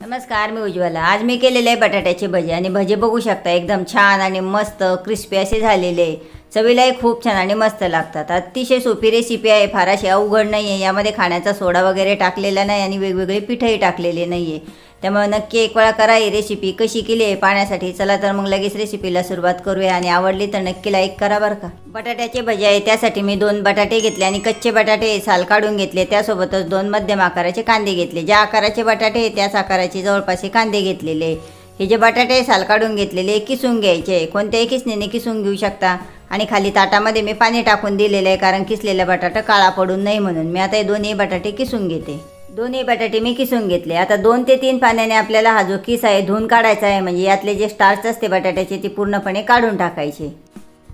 नमस्कार मी उज्ज्वला. आज मी केलेले आहे बटाट्याचे भजे आणि भजे बघू शकता एकदम छान आणि मस्त क्रिस्पी असे झालेले. चवीलाही खूप छान आणि मस्त लागतात. अतिशय सोपी रेसिपी आहे फार अशी अवघड नाही आहे यामध्ये खाण्याचा सोडा वगैरे टाकलेला नाही आणि वेगवेगळे पिठंही टाकलेले नाही आहे त्यामुळे नक्की एक वेळा करा ही रेसिपी कशी केली आहे पाण्यासाठी? चला तर मग लगेच रेसिपीला सुरुवात करूया. आणि आवडली तर नक्की लाईक करा बरं का. बटाट्याचे भजे आहे त्यासाठी मी दोन बटाटे घेतले आणि कच्चे बटाटे साल काढून घेतले. त्यासोबतच दोन मध्यम आकाराचे कांदे घेतले. ज्या आकाराचे बटाटे आहे त्याच आकाराचे जवळपास कांदे घेतलेले. हे जे बटाटे साल काढून घेतलेले किसून घ्यायचे. कोणत्याही किसणीने किसून घेऊ शकता. आणि खाली ताटामध्ये मी पाणी टाकून दिलेलं आहे कारण किसलेला बटाटा काळा पडून नाही म्हणून. मी आता हे दोन्ही बटाटे किसून घेते. दोन्ही बटाटे मी किसून घेतले. आता दोन ते तीन पाण्याने आपल्याला हा जो किस आहे धुवून काढायचा आहे म्हणजे यातले जे स्टार्च असते बटाट्याचे ते पूर्णपणे काढून टाकायचे.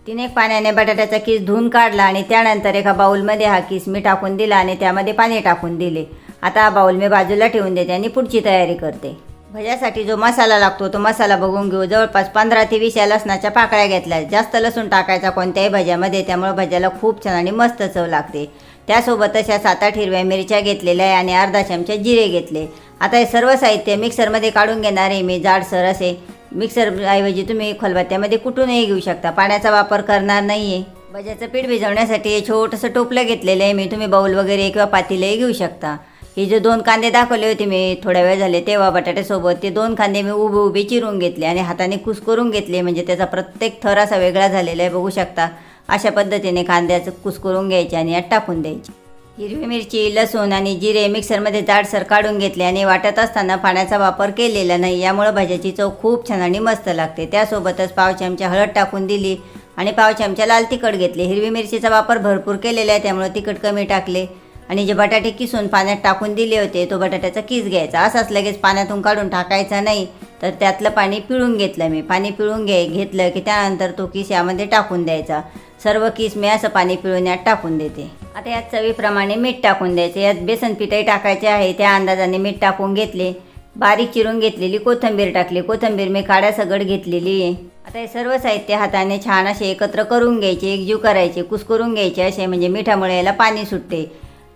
तीन एक पाण्याने बटाट्याचा किस धुवून काढला आणि त्यानंतर एका बाऊलमध्ये हा किस मी टाकून दिला आणि त्यामध्ये पाणी टाकून दिले. आता हा बाऊल मी बाजूला ठेवून देते आणि पुढची तयारी करते. भज्यासाठी जो मसाला लागतो तो मसाला बघून घेऊ. जवळपास पंधरा ते वीस या लसणाच्या पाकळ्या घेतल्या. जास्त लसूण टाकायचा कोणत्याही भज्यामध्ये त्यामुळे भज्याला खूप छान आणि मस्त चव लागते. त्यासोबतच या सात आठ हिरव्या मिरच्या घेतलेल्या आहे आणि अर्धा चमचा जिरे घेतले. आता हे सर्व साहित्य मिक्सरमध्ये काढून घेणार आहे मी जाडसर असे. मिक्सरऐवजी तुम्ही खलबत्त्यामध्ये कुठूनही घेऊ शकता. पाण्याचा वापर करणार नाही आहे भज्याचं पीठ भिजवण्यासाठी हे छोटंसं टोपलं घेतलेलं आहे मी. तुम्ही बाऊल वगैरे किंवा पातेलंही घेऊ शकता. हे जे दोन कांदे दाखवले होते मी थोड्या वेळ झाले तेव्हा बटाट्यासोबत ते दोन कांदे मी उभे उभे चिरून घेतले आणि हाताने कुस करून घेतले. म्हणजे त्याचा प्रत्येक थर असा वेगळा झालेला आहे बघू शकता. अशा पद्धतीने कांद्याचं कुसकरून घ्यायचे आणि यात टाकून द्यायचे. हिरवी मिरची लसूण आणि जिरे मिक्सरमध्ये जाडसर काढून घेतले आणि वाटत असताना पाण्याचा वापर केलेला नाही. यामुळं भाज्याची चव खूप छान आणि मस्त लागते. त्यासोबतच पाव चमचा हळद टाकून दिली आणि पाव चमचा लाल तिखट घेतले. हिरवी मिरचीचा वापर भरपूर केलेला आहे त्यामुळे तिखट कमी टाकले. आणि जे बटाटे किसून पाण्यात टाकून दिले होते तो बटाट्याचा किस घ्यायचा? असाच लगेच पाण्यातून काढून टाकायचा नाही तर त्यातलं पाणी पिळून घेतलं मी. पाणी पिळून घे घेतलं की त्यानंतर तो किस यामध्ये टाकून द्यायचा. सर्व किस मी असं पाणी पिळून यात टाकून देते. आता यात चवीप्रमाणे मीठ टाकून द्यायचे. यात बेसन पिठही टाकायचे आहे. त्या अंदाजाने मीठ टाकून घेतले. बारीक चिरून घेतलेली कोथिंबीर टाकली. कोथिंबीर मी काड्या सगड घेतलेली आहे. आता हे सर्व साहित्य हाताने छान असे एकत्र करून घ्यायचे. एकजीव करायचे कुस्करून घ्यायचे असे म्हणजे मिठामुळे याला पाणी सुटते.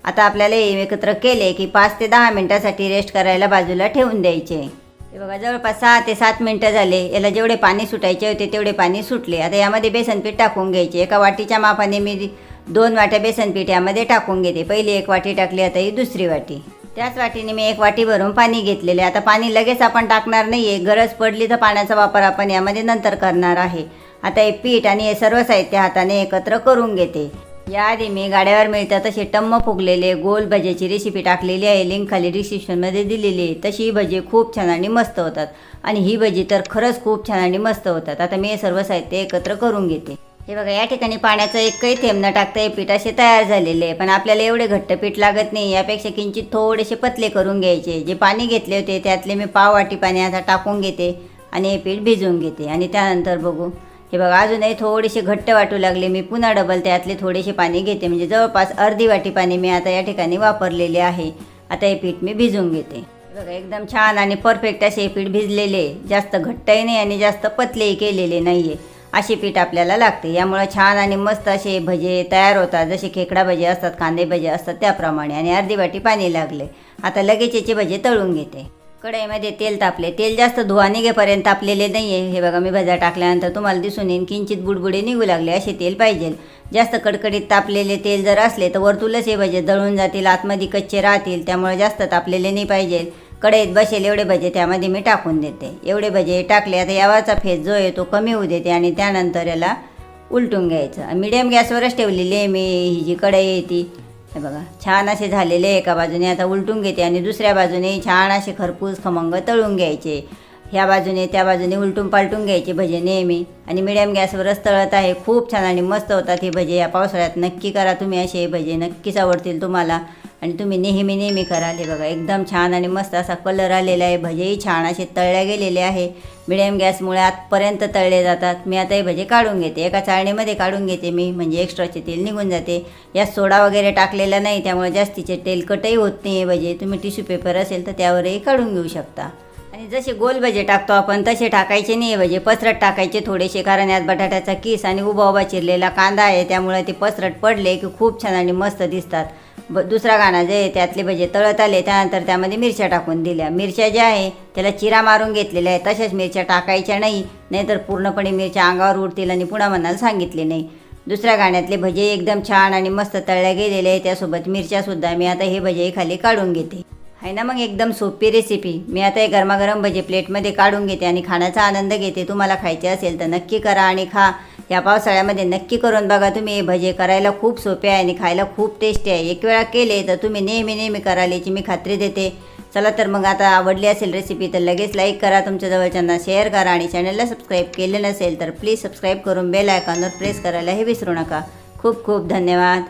आता आपल्याला हे एकत्र केले की पाच ते दहा मिनटासाठी रेस्ट करायला बाजूला ठेवून द्यायचे. हे बघा जवळपास सहा ते सात मिनटं झाले. याला जेवढे पाणी सुटायचे होते तेवढे पाणी सुटले. आता यामध्ये बेसन पीठ टाकून घ्यायचे. एका वाटीच्या मापाने मी दोन वाट्या बेसन पीठ यामध्ये टाकून घेते. पहिली एक वाटी टाकली आता ही दुसरी वाटी. त्याच वाटीने मी एक वाटी भरून पाणी घेतलेले आता पाणी लगेच आपण टाकणार नाही आहे गरज पडली तर पाण्याचा वापर आपण यामध्ये नंतर करणार आहे. आता हे पीठ आणि हे सर्व साहित्य हाताने एकत्र करून घेते. याआधी मी गाड्यावर मिळतात तसे टम्म फुगलेले गोल भज्याची रेसिपी टाकलेली आहे. लिंक खाली डिस्क्रिप्शनमध्ये दिलेली आहे. तशी ही भजी खूप छान आणि मस्त होतात. आणि ही भजी तर खरंच खूप छान आणि मस्त होतात. आता मी हे सर्व साहित्य एकत्र करून घेते. हे बघा या ठिकाणी पाण्याचं एकही थेंब न टाकता हे पीठ असे तयार झालेले आहे. पण आपल्याला एवढे घट्ट पीठ लागत नाही. यापेक्षा किंचित थोडेसे पतले करून घ्यायचे. जे पाणी घेतले होते त्यातले मी पाव वाटी पाणी आता टाकून घेते आणि हे पीठ भिजवून घेते. आणि त्यानंतर बघू. हे बघा अजूनही थोडेसे घट्ट वाटू लागले. मी पुन्हा डबल त्यातले थोडेसे पाणी घेते. म्हणजे जवळपास अर्धी वाटी पाणी मी आता या ठिकाणी वापरलेले आहे. आता हे पीठ मी भिजवून घेते. बघा एकदम छान आणि परफेक्ट असे हे पीठ भिजलेले. जास्त घट्टही नाही आणि जास्त पतलेही केलेले नाही आहे असे पीठ आपल्याला लागते. यामुळं छान आणि मस्त असे भजे तयार होतात. जसे खेकडा भजे असतात कांदे भजे असतात त्याप्रमाणे. आणि अर्धी वाटी पाणी लागले. आता लगेच याचे भजे तळून घेते. कढईमध्ये तेल तापले. तेल जास्त धुवा निघेपर्यंत तापलेले नाही आहे हे बघा मी भजा टाकल्यानंतर तुम्हाला दिसून येईन किंचित बुडबुडे निघू लागले असे तेल पाहिजे. जास्त कडकडीत तापलेले तेल जर असले तर वरतूलच हे भजे दळून जातील आतमध्ये कच्चे राहतील त्यामुळे जास्त तापलेले नाही पाहिजे. कढईत बसेल एवढे भजे त्यामध्ये मी टाकून देते. एवढे भजे टाकले आता यावाचा फेस जो आहे तो कमी होऊ देते आणि त्यानंतर याला उलटून घ्यायचं. मिडियम गॅसवरच ठेवलेली आहे मी ही जी कढई आहे ती. हे बघा छान असे झालेले आहे एका बाजूने. आता उलटून घेते आणि दुसऱ्या बाजूने छान असे खरपूस खमंग तळून घ्यायचे. ह्या बाजूने त्या बाजूने उलटून पालटून घ्यायचे भजे नेहमी. आणि मिडियम गॅसवरच तळत आहे. खूप छान आणि मस्त होतात हे भजे. या पावसाळ्यात नक्की करा तुम्ही असे भजे. नक्कीच आवडतील तुम्हाला. आणि तुम्ही नेहमी नेहमी कराल हे बघा. एकदम छान आणि मस्त असा कलर आलेला आहे. भजेही छान असे तळल्या गेलेले आहे. मिडियम गॅसमुळे आतपर्यंत तळले जातात. मी आता हे भजे काढून घेते. एका चाळणीमध्ये काढून घेते मी. म्हणजे एक्स्ट्राचे तेल निघून जाते. यात सोडा वगैरे टाकलेला नाही. त्यामुळे जास्तीचे तेलकटही होत नाही हे भजे. तुम्ही टिश्यू पेपर असेल तर त्यावरही काढून घेऊ शकता. आणि जसे गोल भजे टाकतो आपण तसे टाकायचे नाही भजे. पसरट टाकायचे थोडेसे कारण यात बटाट्याचा किस आणि उभा उभा चिरलेला कांदा आहे त्यामुळे ते पसरट पडले की खूप छान आणि मस्त दिसतात. ब दुसरा गाणा जे आहे त्यातले भजे तळत आले त्यानंतर त्यामध्ये मिरच्या टाकून दिल्या. मिरच्या ज्या आहे त्याला चिरा मारून घेतलेल्या आहे तशाच मिरच्या टाकायच्या नाही नाहीतर पूर्णपणे मिरच्या अंगावर उडतील आणि पुन्हा म्हणायला सांगितले नाही. दुसऱ्या गाण्यातले भजे एकदम छान आणि मस्त तळल्या गेलेले आहे त्यासोबत मिरच्यासुद्धा मी आता हे भजे खाली काढून घेते. आहे ना मग एकदम सोपी रेसिपी मी आता हे गरमागरम भजे प्लेटमध्ये काढून घेते आणि खाण्याचा आनंद घेते. तुम्हाला खायचे असेल तर नक्की करा आणि खा. या पावसाळ्यामध्ये नक्की करून बघा तुम्ही. हे भजे करायला खूप सोपे आहे आणि खायला खूप टेस्टी आहे. एक वेळा केले तर तुम्ही नेहमी नेहमी कराल याची मी खात्री देते. चला तर मग आता आवडली असेल रेसिपी तर लगेच लाईक करा. तुमच्या जवळच्यांना शेअर करा आणि चॅनलला सबस्क्राईब केले नसेल तर प्लीज सबस्क्राईब करून बेल आयकॉनवर प्रेस करायला हे विसरू नका. खूप खूप धन्यवाद.